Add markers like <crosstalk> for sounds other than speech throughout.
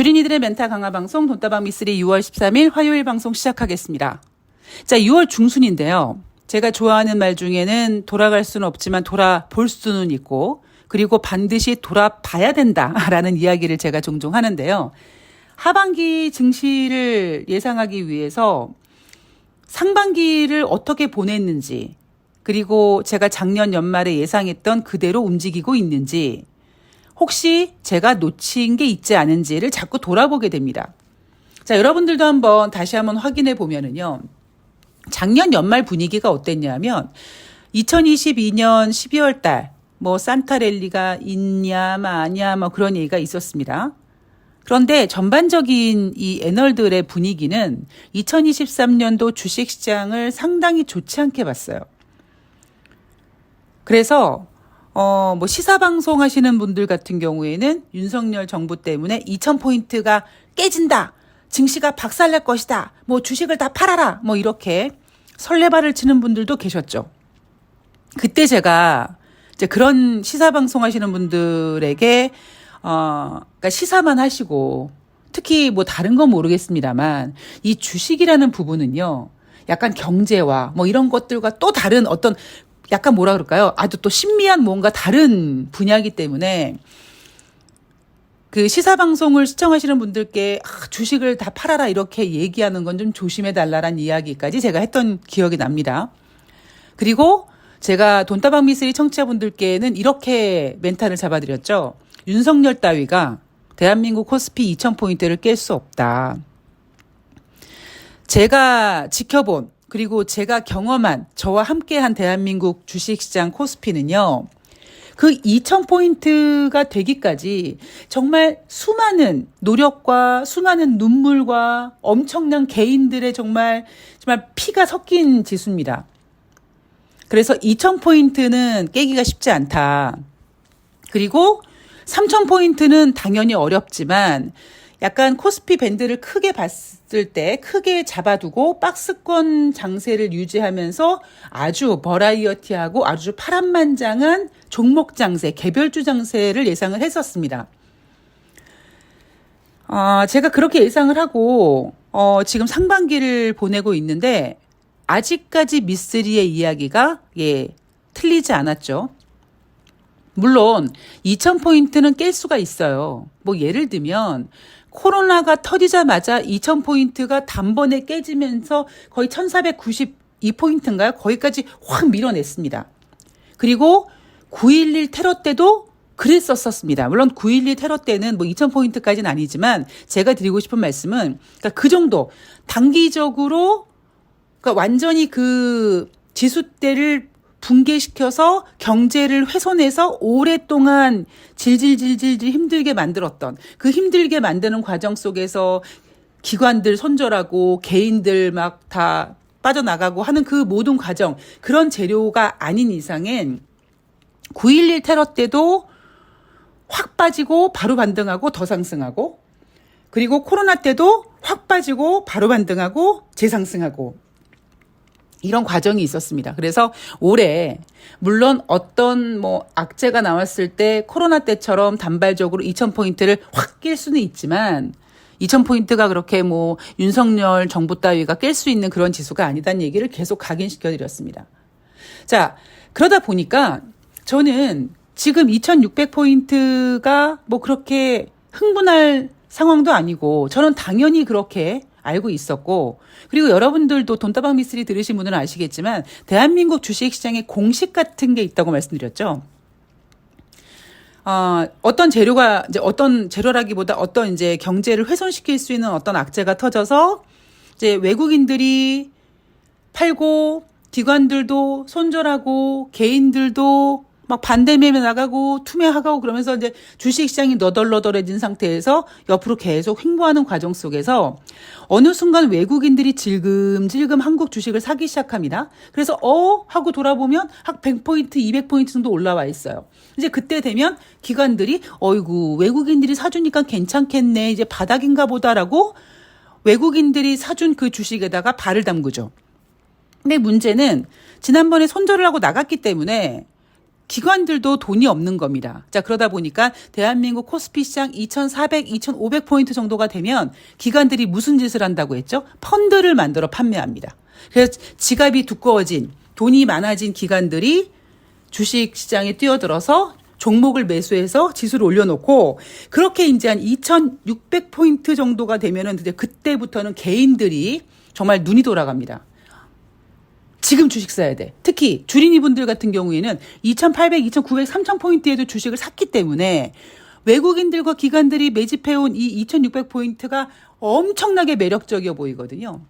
주린이들의 멘탈 강화 방송 돈다방 미쓰리 6월 13일 화요일 방송 시작하겠습니다. 자, 6월 중순인데요. 제가 좋아하는 말 중에는 돌아갈 수는 없지만 돌아볼 수는 있고 그리고 반드시 돌아봐야 된다라는 이야기를 제가 종종 하는데요. 하반기 증시를 예상하기 위해서 상반기를 어떻게 보냈는지 그리고 제가 작년 연말에 예상했던 그대로 움직이고 있는지 혹시 제가 놓친 게 있지 않은지를 자꾸 돌아보게 됩니다. 자, 여러분들도 한번 다시 한번 확인해 보면은요. 작년 연말 분위기가 어땠냐면 2022년 12월 달 뭐 산타랠리가 있냐 마냐 뭐 그런 얘기가 있었습니다. 그런데 전반적인 이 애널들의 분위기는 2023년도 주식 시장을 상당히 좋지 않게 봤어요. 그래서 어, 뭐 시사방송 하시는 분들 같은 경우에는 윤석열 정부 때문에 2000포인트가 깨진다. 증시가 박살날 것이다. 뭐 주식을 다 팔아라. 뭐 이렇게 설레발을 치는 분들도 계셨죠. 그때 제가 이제 그런 시사방송 하시는 분들에게 어, 그러니까 시사만 하시고 특히 뭐 다른 건 모르겠습니다만 이 주식이라는 부분은요. 약간 경제와 뭐 이런 것들과 또 다른 어떤 약간 뭐라 그럴까요? 아주 또 신미한 뭔가 다른 분야이기 때문에 그 시사 방송을 시청하시는 분들께 아, 주식을 다 팔아라 이렇게 얘기하는 건 좀 조심해 달라란 이야기까지 제가 했던 기억이 납니다. 그리고 제가 돈다방 미스리 청취자분들께는 이렇게 멘탈을 잡아드렸죠. 윤석열 따위가 대한민국 코스피 2000포인트를 깰 수 없다. 제가 지켜본 그리고 제가 경험한 저와 함께한 대한민국 주식시장 코스피는요. 그 2000포인트가 되기까지 정말 수많은 노력과 수많은 눈물과 엄청난 개인들의 정말 정말 피가 섞인 지수입니다. 그래서 2000포인트는 깨기가 쉽지 않다. 그리고 3000포인트는 당연히 어렵지만 약간 코스피 밴드를 크게 봤을 때 크게 잡아두고 박스권 장세를 유지하면서 아주 버라이어티하고 아주 파란만장한 종목 장세, 개별주 장세를 예상을 했었습니다. 어, 제가 그렇게 예상을 하고 어, 지금 상반기를 보내고 있는데 아직까지 미쓰리의 이야기가 예, 틀리지 않았죠. 물론 2000포인트는 깰 수가 있어요. 뭐 예를 들면 코로나가 터지자마자 2000포인트가 단번에 깨지면서 거의 1492포인트인가요? 거기까지 확 밀어냈습니다. 그리고 9.11 테러 때도 그랬었었습니다. 물론 9.12 테러 때는 뭐 2000포인트까지는 아니지만 제가 드리고 싶은 말씀은 그러니까 그 정도 단기적으로 그러니까 완전히 그 지수 대를 붕괴시켜서 경제를 훼손해서 오랫동안 질질질질질 힘들게 만들었던 그 힘들게 만드는 과정 속에서 기관들 손절하고 개인들 막 다 빠져나가고 하는 그 모든 과정 그런 재료가 아닌 이상엔 9.11 테러 때도 확 빠지고 바로 반등하고 더 상승하고 그리고 코로나 때도 확 빠지고 바로 반등하고 재상승하고 이런 과정이 있었습니다. 그래서 올해 물론 어떤 뭐 악재가 나왔을 때 코로나 때처럼 단발적으로 2,000포인트를 확깰 수는 있지만 2,000포인트가 그렇게 뭐 윤석열 정부 따위가 깰 수 있는 그런 지수가 아니다는 얘기를 계속 각인시켜 드렸습니다. 자, 그러다 보니까 저는 지금 2,600포인트가 뭐 그렇게 흥분할 상황도 아니고 저는 당연히 그렇게 알고 있었고 그리고 여러분들도 돈다방 미스리 들으신 분들은 아시겠지만 대한민국 주식시장에 공식 같은 게 있다고 말씀드렸죠. 어, 어떤 재료가 이제 어떤 재료라기보다 어떤 이제 경제를 훼손시킬 수 있는 어떤 악재가 터져서 이제 외국인들이 팔고 기관들도 손절하고 개인들도 막 반대매매 나가고 투매하고 그러면서 이제 주식시장이 너덜너덜해진 상태에서 옆으로 계속 횡보하는 과정 속에서 어느 순간 외국인들이 질금질금 한국 주식을 사기 시작합니다. 그래서 어 하고 돌아보면 한 100포인트, 200포인트 정도 올라와 있어요. 이제 그때 되면 기관들이 어이구 외국인들이 사주니까 괜찮겠네 이제 바닥인가 보다라고 외국인들이 사준 그 주식에다가 발을 담그죠. 근데 문제는 지난번에 손절을 하고 나갔기 때문에 기관들도 돈이 없는 겁니다. 자, 그러다 보니까 대한민국 코스피 시장 2,400, 2,500포인트 정도가 되면 기관들이 무슨 짓을 한다고 했죠? 펀드를 만들어 판매합니다. 그래서 지갑이 두꺼워진 돈이 많아진 기관들이 주식 시장에 뛰어들어서 종목을 매수해서 지수를 올려놓고 그렇게 이제 한 2,600포인트 정도가 되면은 이제 그때부터는 개인들이 정말 눈이 돌아갑니다. 지금 주식 사야 돼. 특히 주린이 분들 같은 경우에는 2,800, 2,900, 3,000포인트에도 주식을 샀기 때문에 외국인들과 기관들이 매집해온 이 2,600포인트가 엄청나게 매력적이어 보이거든요.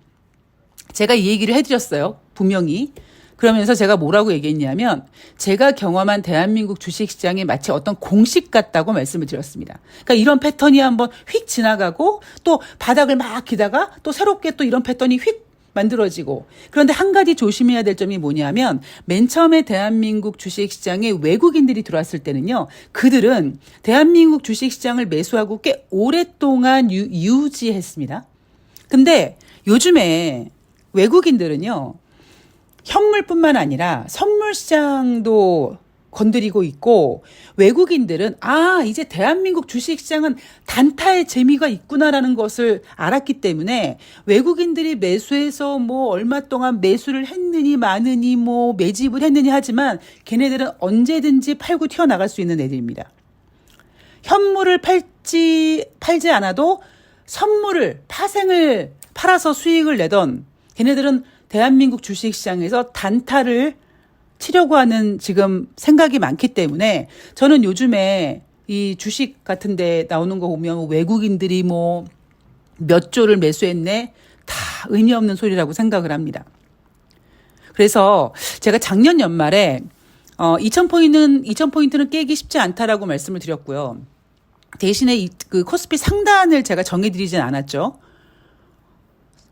제가 이 얘기를 해드렸어요. 분명히. 그러면서 제가 뭐라고 얘기했냐면 제가 경험한 대한민국 주식시장이 마치 어떤 공식 같다고 말씀을 드렸습니다. 그러니까 이런 패턴이 한번 휙 지나가고 또 바닥을 막 기다가 또 새롭게 또 이런 패턴이 휙 만들어지고 그런데 한 가지 조심해야 될 점이 뭐냐면 맨 처음에 대한민국 주식시장에 외국인들이 들어왔을 때는요 그들은 대한민국 주식시장을 매수하고 꽤 오랫동안 유, 유지했습니다. 근데 요즘에 외국인들은요 현물뿐만 아니라 선물 시장도 건드리고 있고 외국인들은 아 이제 대한민국 주식시장은 단타의 재미가 있구나라는 것을 알았기 때문에 외국인들이 매수해서 뭐 얼마 동안 매수를 했느니 마느니 뭐 매집을 했느니 하지만 걔네들은 언제든지 팔고 튀어나갈 수 있는 애들입니다. 현물을 팔지 팔지 않아도 선물을 파생을 팔아서 수익을 내던 걔네들은 대한민국 주식시장에서 단타를 치려고 하는 지금 생각이 많기 때문에 저는 요즘에 이 주식 같은 데 나오는 거 보면 외국인들이 뭐 몇 조를 매수했네 다 의미 없는 소리라고 생각을 합니다. 그래서 제가 작년 연말에 어 2000포인트는 2000포인트는 깨기 쉽지 않다라고 말씀을 드렸고요. 대신에 이, 그 코스피 상단을 제가 정해 드리진 않았죠.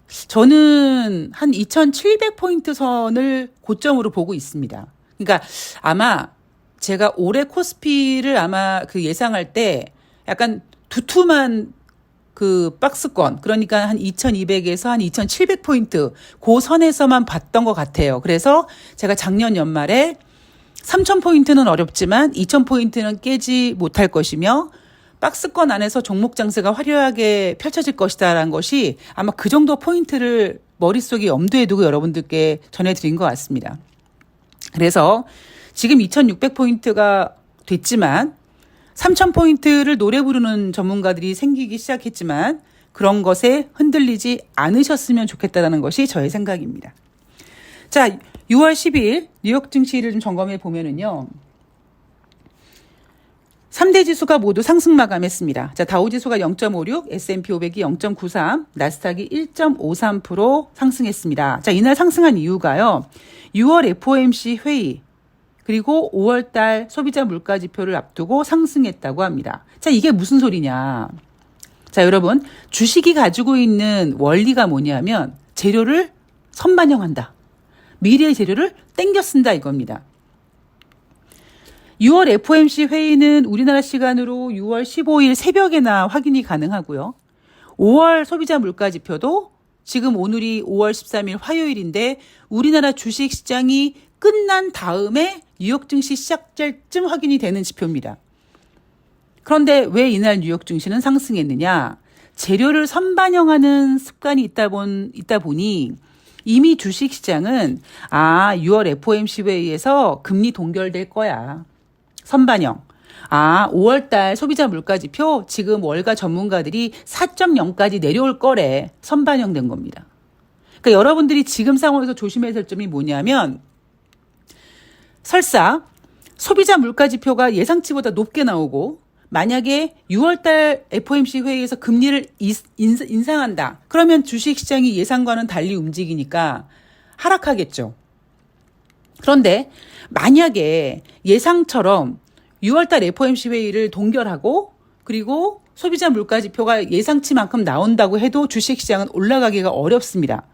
저는 한 2,700포인트 선을 고점으로 보고 있습니다. 그러니까 아마 제가 올해 코스피를 아마 그 예상할 때 약간 두툼한 그 박스권 그러니까 한 2,200에서 한 2,700포인트 그 선에서만 봤던 것 같아요. 그래서 제가 작년 연말에 3,000포인트는 어렵지만 2,000포인트는 깨지 못할 것이며 박스권 안에서 종목 장세가 화려하게 펼쳐질 것이다라는 것이 아마 그 정도 포인트를 머릿속에 염두에 두고 여러분들께 전해드린 것 같습니다. 그래서 지금 2,600포인트가 됐지만 3,000포인트를 노래 부르는 전문가들이 생기기 시작했지만 그런 것에 흔들리지 않으셨으면 좋겠다는 것이 저의 생각입니다. 자, 6월 10일 뉴욕 증시를 좀 점검해 보면은요. 3대 지수가 모두 상승 마감했습니다. 자, 다우 지수가 0.56, S&P 500이 0.93, 나스닥이 1.53% 상승했습니다. 자, 이날 상승한 이유가요. 6월 FOMC 회의 그리고 5월 달 소비자 물가 지표를 앞두고 상승했다고 합니다. 자, 이게 무슨 소리냐? 자, 여러분, 주식이 가지고 있는 원리가 뭐냐면 재료를 선반영한다. 미래의 재료를 땡겨 쓴다 이겁니다. 6월 FOMC 회의는 우리나라 시간으로 6월 15일 새벽에나 확인이 가능하고요. 5월 소비자 물가 지표도 지금 오늘이 5월 13일 화요일인데 우리나라 주식 시장이 끝난 다음에 뉴욕 증시 시작될 쯤 확인이 되는 지표입니다. 그런데 왜 이날 뉴욕 증시는 상승했느냐? 재료를 선반영하는 습관이 있다, 본, 있다 보니 이미 주식 시장은 아, 6월 FOMC 회의에서 금리 동결될 거야. 선반영. 아, 5월달 소비자 물가지표 지금 월가 전문가들이 4.0까지 내려올 거래 선반영된 겁니다. 그러니까 여러분들이 지금 상황에서 조심해야 될 점이 뭐냐면 설사 소비자 물가지표가 예상치보다 높게 나오고 만약에 6월달 FOMC 회의에서 금리를 인상한다. 그러면 주식시장이 예상과는 달리 움직이니까 하락하겠죠. 그런데 만약에 예상처럼 6월달 FOMC 회의를 동결하고 그리고 소비자 물가 지표가 예상치만큼 나온다고 해도 주식 시장은 올라가기가 어렵습니다.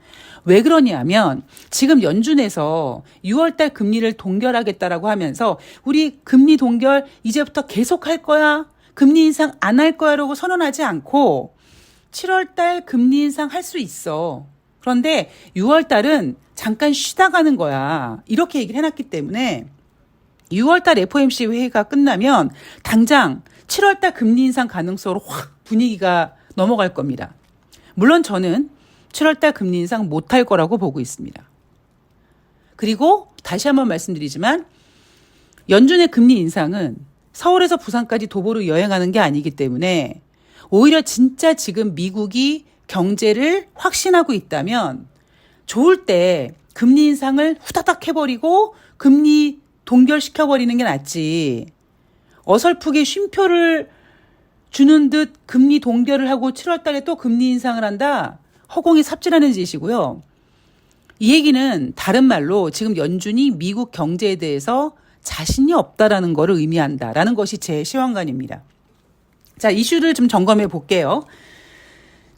왜 그러냐면 지금 연준에서 6월 달 금리를 동결하겠다라고 하면서 우리 금리 동결 이제부터 계속 할 거야. 금리 인상 안 할 거야라고 선언하지 않고 7월 달 금리 인상 할 수 있어. 그런데 6월 달은 잠깐 쉬다 가는 거야. 이렇게 얘기를 해놨기 때문에 6월달 FOMC 회의가 끝나면 당장 7월달 금리 인상 가능성으로 확 분위기가 넘어갈 겁니다. 물론 저는 7월달 금리 인상 못할 거라고 보고 있습니다. 그리고 다시 한번 말씀드리지만 연준의 금리 인상은 서울에서 부산까지 도보로 여행하는 게 아니기 때문에 오히려 진짜 지금 미국이 경제를 확신하고 있다면 좋을 때 금리 인상을 후다닥 해버리고 금리 동결시켜버리는 게 낫지. 어설프게 쉼표를 주는 듯 금리 동결을 하고 7월 달에 또 금리 인상을 한다? 허공이 삽질하는 짓이고요. 이 얘기는 다른 말로 지금 연준이 미국 경제에 대해서 자신이 없다라는 것을 의미한다라는 것이 제 시황관입니다. 자, 이슈를 좀 점검해 볼게요.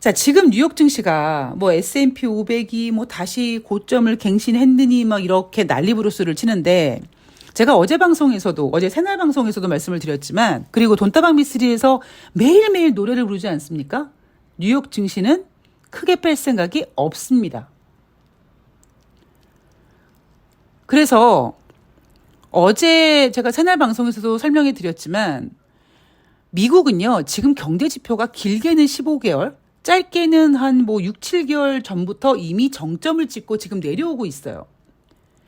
자, 지금 뉴욕 증시가 뭐 S&P 500이 뭐 다시 고점을 갱신했느니 막 이렇게 난리부르스를 치는데 제가 어제 방송에서도 어제 새날 방송에서도 말씀을 드렸지만 그리고 돈다방 미스리에서 매일매일 노래를 부르지 않습니까? 뉴욕 증시는 크게 뺄 생각이 없습니다. 그래서 어제 제가 새날 방송에서도 설명해 드렸지만 미국은요, 지금 경제 지표가 길게는 15개월, 짧게는 한 뭐 6, 7개월 전부터 이미 정점을 찍고 지금 내려오고 있어요.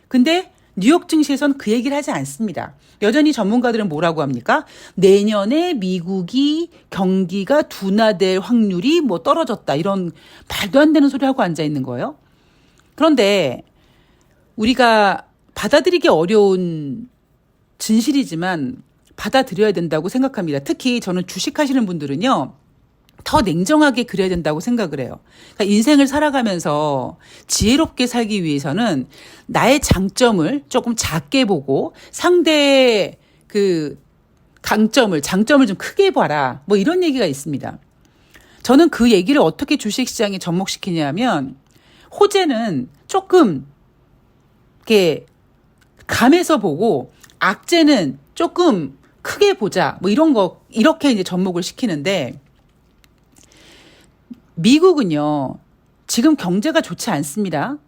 근데 뉴욕 증시에선 그 얘기를 하지 않습니다. 여전히 전문가들은 뭐라고 합니까? 내년에 미국이 경기가 둔화될 확률이 뭐 떨어졌다. 이런 말도 안 되는 소리 하고 앉아 있는 거예요. 그런데 우리가 받아들이기 어려운 진실이지만 받아들여야 된다고 생각합니다. 특히 저는 주식하시는 분들은요. 더 냉정하게 그려야 된다고 생각을 해요. 그러니까 인생을 살아가면서 지혜롭게 살기 위해서는 나의 장점을 조금 작게 보고 상대의 그 강점을, 장점을 좀 크게 봐라. 뭐 이런 얘기가 있습니다. 저는 그 얘기를 어떻게 주식시장에 접목시키냐면 호재는 조금 이렇게 감에서 보고 악재는 조금 크게 보자. 뭐 이런 거 이렇게 이제 접목을 시키는데 미국은요. 지금 경제가 좋지 않습니다.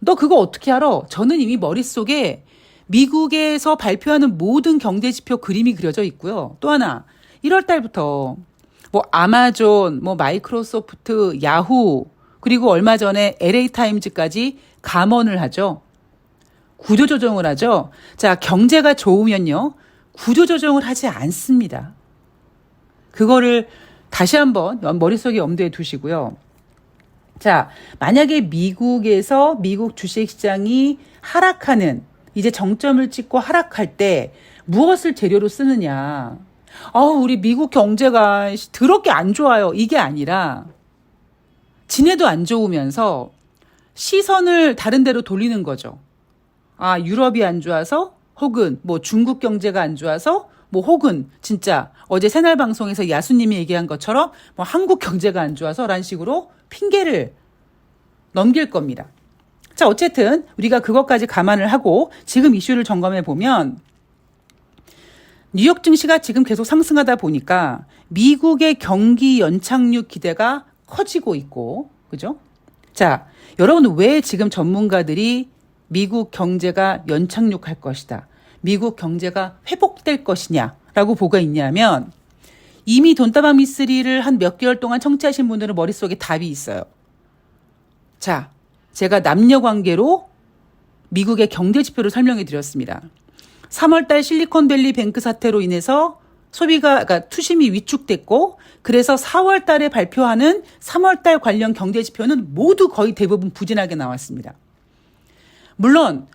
너 그거 어떻게 알아? 저는 이미 머릿속에 미국에서 발표하는 모든 경제 지표 그림이 그려져 있고요. 또 하나 1월 달부터 뭐 아마존, 뭐 마이크로소프트, 야후 그리고 얼마 전에 LA 타임즈까지 감원을 하죠. 구조조정을 하죠. 자, 경제가 좋으면요. 구조조정을 하지 않습니다. 그거를 다시 한번 머릿속에 염두에 두시고요. 자, 만약에 미국에서 미국 주식 시장이 하락하는, 이제 정점을 찍고 하락할 때 무엇을 재료로 쓰느냐. 아 우리 미국 경제가 더럽게 안 좋아요. 이게 아니라, 지네도 안 좋으면서 시선을 다른 데로 돌리는 거죠. 아, 유럽이 안 좋아서 혹은 뭐 중국 경제가 안 좋아서 뭐 혹은 진짜 어제 새날 방송에서 야수님이 얘기한 것처럼 뭐 한국 경제가 안 좋아서라는 식으로 핑계를 넘길 겁니다. 자, 어쨌든 우리가 그것까지 감안을 하고 지금 이슈를 점검해 보면 뉴욕 증시가 지금 계속 상승하다 보니까 미국의 경기 연착륙 기대가 커지고 있고, 그죠? 자, 여러분 왜 지금 전문가들이 미국 경제가 연착륙할 것이다. 미국 경제가 회복될 것이냐라고 보고 있냐면 이미 돈다방 미스리를 한 몇 개월 동안 청취하신 분들은 머릿속에 답이 있어요. 자, 제가 남녀 관계로 미국의 경제 지표를 설명해 드렸습니다. 3월달 실리콘밸리 뱅크 사태로 인해서 소비가 그러니까 투심이 위축됐고 그래서 4월 달에 발표하는 3월 달 관련 경제 지표는 모두 거의 대부분 부진하게 나왔습니다. 물론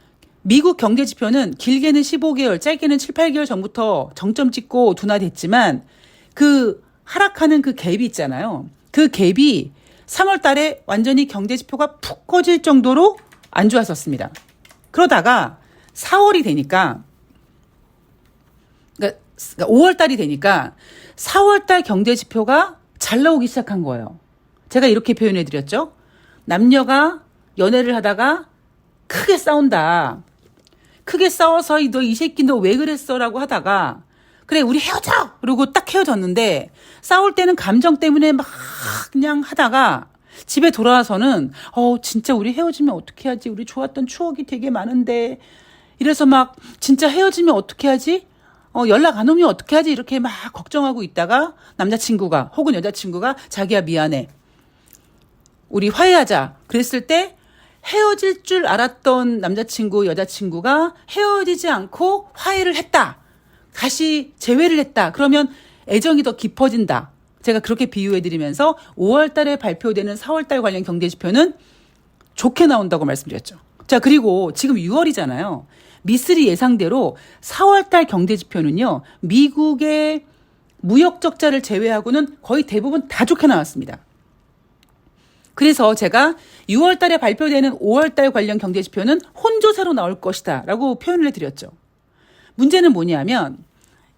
미국 경제 지표는 길게는 15개월, 짧게는 7, 8개월 전부터 정점 찍고 둔화됐지만 그 하락하는 그 갭이 있잖아요. 그 갭이 3월 달에 완전히 경제 지표가 푹 꺼질 정도로 안 좋았었습니다. 그러다가 4월이 되니까 그러니까 5월 달이 되니까 4월 달 경제 지표가 잘 나오기 시작한 거예요. 제가 이렇게 표현해 드렸죠. 남녀가 연애를 하다가 크게 싸운다. 크게 싸워서 너 이 새끼 너 왜 그랬어라고 하다가 그래 우리 헤어져 그리고 딱 헤어졌는데 싸울 때는 감정 때문에 막 그냥 하다가 집에 돌아와서는 어 진짜 우리 헤어지면 어떻게 하지 우리 좋았던 추억이 되게 많은데 이래서 막 진짜 헤어지면 어떻게 하지? 어, 연락 안 오면 어떻게 하지? 이렇게 막 걱정하고 있다가 남자친구가 혹은 여자친구가 자기야 미안해. 우리 화해하자. 그랬을 때 헤어질 줄 알았던 남자친구, 여자친구가 헤어지지 않고 화해를 했다. 다시 재회를 했다. 그러면 애정이 더 깊어진다. 제가 그렇게 비유해 드리면서 5월 달에 발표되는 4월 달 관련 경제 지표는 좋게 나온다고 말씀드렸죠. 자, 그리고 지금 6월이잖아요. 미쓰리 예상대로 4월 달 경제 지표는요. 미국의 무역 적자를 제외하고는 거의 대부분 다 좋게 나왔습니다. 그래서 제가 6월 달에 발표되는 5월 달 관련 경제 지표는 혼조세로 나올 것이다 라고 표현을 해드렸죠. 문제는 뭐냐면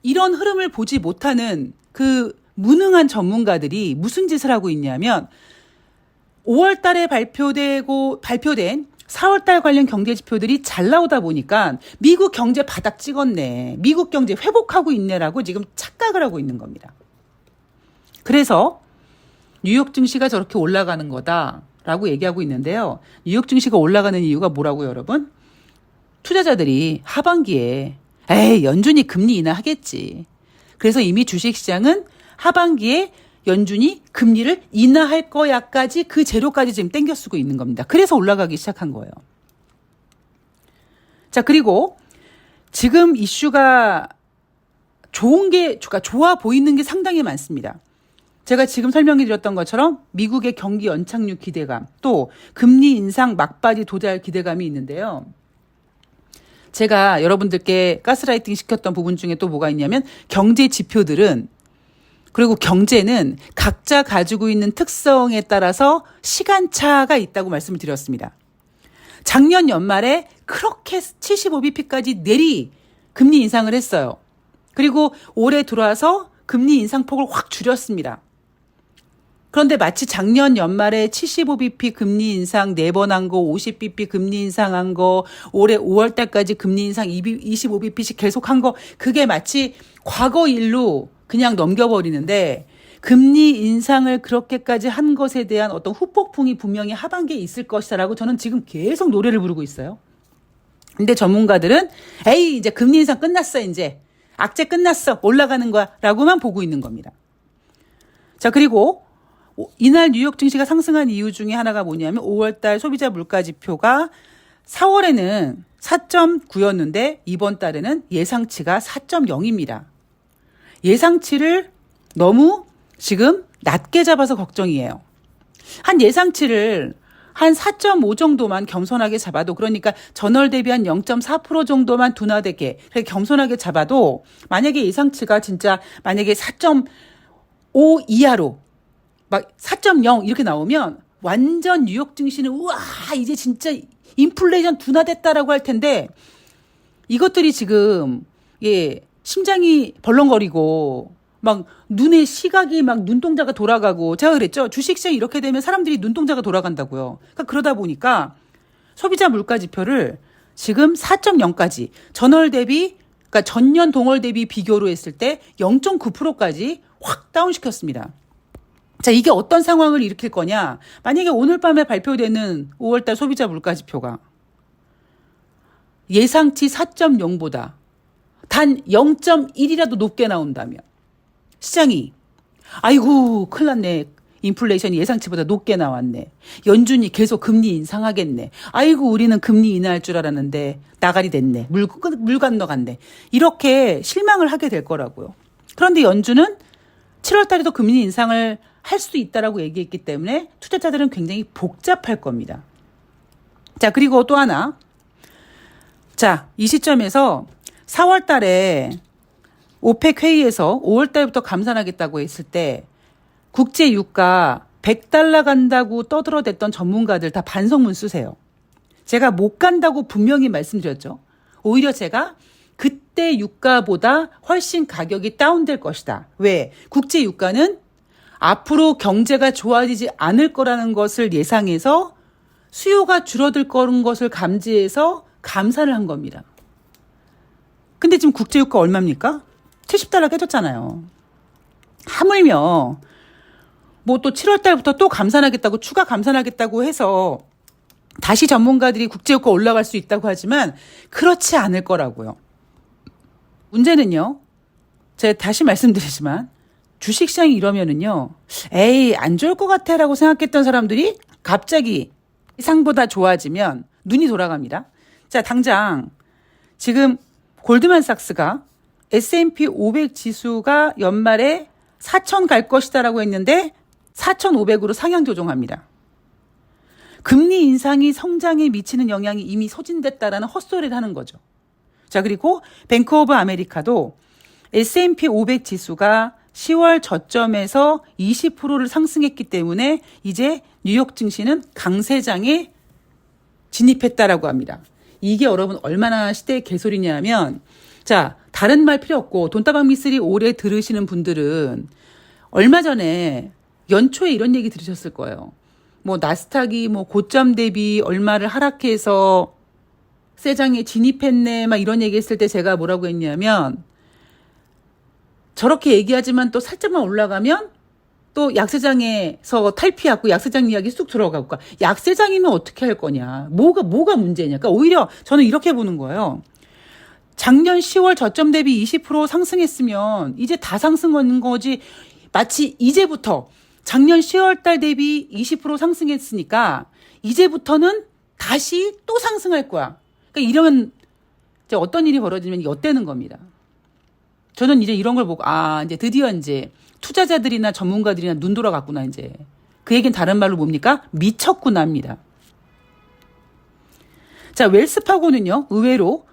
이런 흐름을 보지 못하는 그 무능한 전문가들이 무슨 짓을 하고 있냐면 5월 달에 발표되고 발표된 4월 달 관련 경제 지표들이 잘 나오다 보니까 미국 경제 바닥 찍었네. 미국 경제 회복하고 있네라고 지금 착각을 하고 있는 겁니다. 그래서 뉴욕 증시가 저렇게 올라가는 거다라고 얘기하고 있는데요. 뉴욕 증시가 올라가는 이유가 뭐라고요, 여러분? 투자자들이 하반기에 에이, 연준이 금리 인하하겠지. 그래서 이미 주식 시장은 하반기에 연준이 금리를 인하할 거야까지 그 재료까지 지금 땡겨 쓰고 있는 겁니다. 그래서 올라가기 시작한 거예요. 자, 그리고 지금 이슈가 좋은 게, 그러니까 좋아 보이는 게 상당히 많습니다. 제가 지금 설명해 드렸던 것처럼 미국의 경기 연착륙 기대감, 또 금리 인상 막바지 도달 기대감이 있는데요. 제가 여러분들께 가스라이팅 시켰던 부분 중에 또 뭐가 있냐면 경제 지표들은 그리고 경제는 각자 가지고 있는 특성에 따라서 시간차가 있다고 말씀을 드렸습니다. 작년 연말에 그렇게 75bp까지 내리 금리 인상을 했어요. 그리고 올해 들어와서 금리 인상폭을 확 줄였습니다. 그런데 마치 작년 연말에 75bp 금리 인상 4번 한 거, 50bp 금리 인상한 거, 올해 5월 달까지 금리 인상 25bp씩 계속 한 거, 그게 마치 과거 일로 그냥 넘겨버리는데 금리 인상을 그렇게까지 한 것에 대한 어떤 후폭풍이 분명히 하반기에 있을 것이다라고 저는 지금 계속 노래를 부르고 있어요. 근데 전문가들은 에이 이제 금리 인상 끝났어 이제 악재 끝났어 올라가는 거야라고만 보고 있는 겁니다. 자 그리고 이날 뉴욕 증시가 상승한 이유 중에 하나가 뭐냐면 5월달 소비자 물가 지표가 4월에는 4.9였는데 이번 달에는 예상치가 4.0입니다. 예상치를 너무 지금 낮게 잡아서 걱정이에요. 한 예상치를 한 4.5 정도만 겸손하게 잡아도 그러니까 전월 대비 한 0.4% 정도만 둔화되게 겸손하게 잡아도 만약에 예상치가 진짜 만약에 4.5 이하로 막 4.0 이렇게 나오면 완전 뉴욕 증시는 우와 이제 진짜 인플레이션 둔화됐다라고 할 텐데 이것들이 지금 예 심장이 벌렁거리고 막 눈에 시각이 막 눈동자가 돌아가고 제가 그랬죠 주식시장 이렇게 되면 사람들이 눈동자가 돌아간다고요. 그러니까 그러다 보니까 소비자 물가 지표를 지금 4.0까지 전월 대비 그러니까 전년 동월 대비 비교로 했을 때 0.9%까지 확 다운 시켰습니다. 자, 이게 어떤 상황을 일으킬 거냐? 만약에 오늘 밤에 발표되는 5월달 소비자 물가 지표가 예상치 4.0보다 단 0.1이라도 높게 나온다면 시장이 아이고 큰일 났네. 인플레이션이 예상치보다 높게 나왔네. 연준이 계속 금리 인상하겠네. 아이고 우리는 금리 인하할 줄 알았는데 나가리 됐네. 물, 물 건너갔네. 이렇게 실망을 하게 될 거라고요. 그런데 연준은 7월 달에도 금리 인상을 할 수 있다라고 얘기했기 때문에 투자자들은 굉장히 복잡할 겁니다. 자, 그리고 또 하나. 자, 이 시점에서 4월 달에 오펙 회의에서 5월 달부터 감산하겠다고 했을 때 국제 유가 100달러 간다고 떠들어댔던 전문가들 다 반성문 쓰세요. 제가 못 간다고 분명히 말씀드렸죠. 오히려 제가 그때 유가보다 훨씬 가격이 다운될 것이다. 왜? 국제 유가는 앞으로 경제가 좋아지지 않을 거라는 것을 예상해서 수요가 줄어들 거는 것을 감지해서 감산을 한 겁니다. 근데 지금 국제유가 얼마입니까? 70달러 깨졌잖아요. 하물며 뭐 또 7월 달부터 또 감산하겠다고 추가 감산하겠다고 해서 다시 전문가들이 국제유가 올라갈 수 있다고 하지만 그렇지 않을 거라고요. 문제는요. 제가 다시 말씀드리지만 주식시장이 이러면은요. 에이 안 좋을 것 같아 라고 생각했던 사람들이 갑자기 상보다 좋아지면 눈이 돌아갑니다. 자 당장 지금 골드만삭스가 S&P 500 지수가 연말에 4천 갈 것이다라고 했는데 4,500으로 상향 조정합니다. 금리 인상이 성장에 미치는 영향이 이미 소진됐다라는 헛소리를 하는 거죠. 자, 그리고 뱅크 오브 아메리카도 S&P 500 지수가 10월 저점에서 20%를 상승했기 때문에 이제 뉴욕 증시는 강세장에 진입했다라고 합니다. 이게 여러분 얼마나 시대의 개소리냐면 자, 다른 말 필요 없고 돈다방 미쓰리 오래 들으시는 분들은 얼마 전에 연초에 이런 얘기 들으셨을 거예요. 뭐 나스닥이 뭐 고점 대비 얼마를 하락해서 세장에 진입했네 막 이런 얘기 했을 때 제가 뭐라고 했냐면 저렇게 얘기하지만 또 살짝만 올라가면 또 약세장에서 탈피하고 약세장 이야기 쑥 들어가고 약세장이면 어떻게 할 거냐? 뭐가 뭐가 문제냐? 그러니까 오히려 저는 이렇게 보는 거예요. 작년 10월 저점 대비 20% 상승했으면 이제 다 상승하는 거지. 마치 이제부터 작년 10월 달 대비 20% 상승했으니까 이제부터는 다시 또 상승할 거야. 그러니까 이러면 이제 어떤 일이 벌어지면 엿대는 겁니다. 저는 이제 이런 걸 보고 아 이제 드디어 이제 투자자들이나 전문가들이나 눈 돌아갔구나 이제 그 얘기는 다른 말로 뭡니까 미쳤구나입니다. 자 웰스파고는요 의외로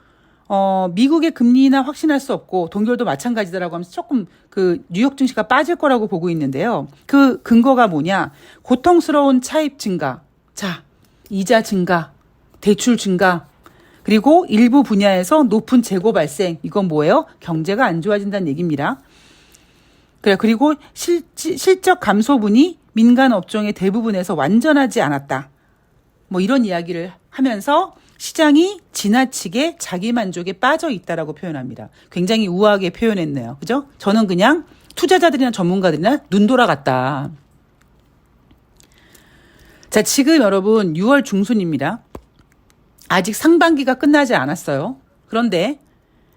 어, 미국의 금리나 확신할 수 없고 동결도 마찬가지다라고 하면서 조금 그 뉴욕 증시가 빠질 거라고 보고 있는데요. 그 근거가 뭐냐? 고통스러운 차입 증가. 자, 이자 증가, 대출 증가, 그리고 일부 분야에서 높은 재고 발생. 이건 뭐예요? 경제가 안 좋아진다는 얘기입니다. 그래, 그리고 실, 실적 감소분이 민간 업종의 대부분에서 완전하지 않았다. 뭐 이런 이야기를 하면서 시장이 지나치게 자기 만족에 빠져 있다라고 표현합니다. 굉장히 우아하게 표현했네요. 그죠? 저는 그냥 투자자들이나 전문가들이나 눈 돌아갔다. 자, 지금 여러분 6월 중순입니다. 아직 상반기가 끝나지 않았어요. 그런데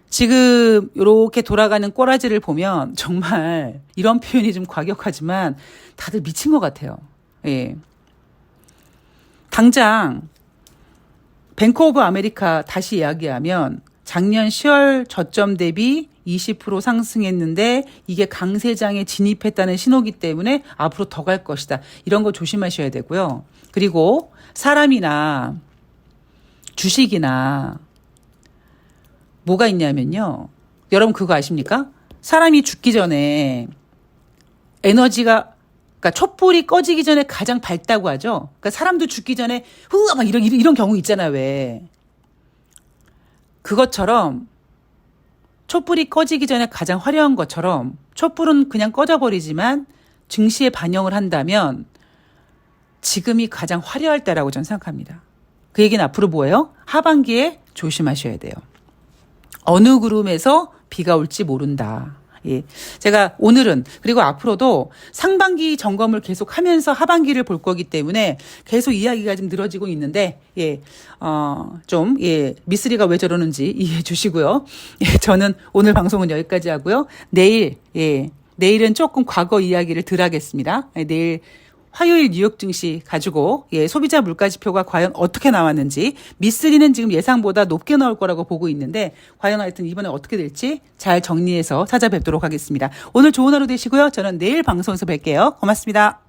지금 이렇게 돌아가는 꼬라지를 보면 <laughs> 정말 이런 표현이 좀 과격하지만 다들 미친 것 같아요. 예. 당장 뱅크 오브 아메리카 다시 이야기하면 작년 10월 저점 대비 20% 상승했는데 이게 강세장에 진입했다는 신호기 때문에 앞으로 더 갈 것이다. 이런 거 조심하셔야 되고요. 그리고 사람이나 주식이나 뭐가 있냐면요. 여러분 그거 아십니까? 사람이 죽기 전에 에너지가 그러니까 촛불이 꺼지기 전에 가장 밝다고 하죠. 그러니까 사람도 죽기 전에 후아 막 이런 이런 경우 있잖아 왜. 그것처럼 촛불이 꺼지기 전에 가장 화려한 것처럼 촛불은 그냥 꺼져버리지만 증시에 반영을 한다면 지금이 가장 화려할 때라고 저는 생각합니다. 그 얘기는 앞으로 뭐예요? 하반기에 조심하셔야 돼요. 어느 그룹에서 비가 올지 모른다. 예. 제가 오늘은 그리고 앞으로도 상반기 점검을 계속 하면서 하반기를 볼 거기 때문에 계속 이야기가 좀 늘어지고 있는데 예. 어, 좀 예. 미쓰리가 왜 저러는지 <laughs> 이해해 주시고요. 예. 저는 오늘 방송은 여기까지 하고요. 내일 예. 내일은 조금 과거 이야기를 덜 하겠습니다. 예. 내일 화요일 뉴욕 증시 가지고 예, 소비자 물가 지표가 과연 어떻게 나왔는지 미쓰리는 지금 예상보다 높게 나올 거라고 보고 있는데 과연 하여튼 이번에 어떻게 될지 잘 정리해서 찾아뵙도록 하겠습니다. 오늘 좋은 하루 되시고요. 저는 내일 방송에서 뵐게요. 고맙습니다.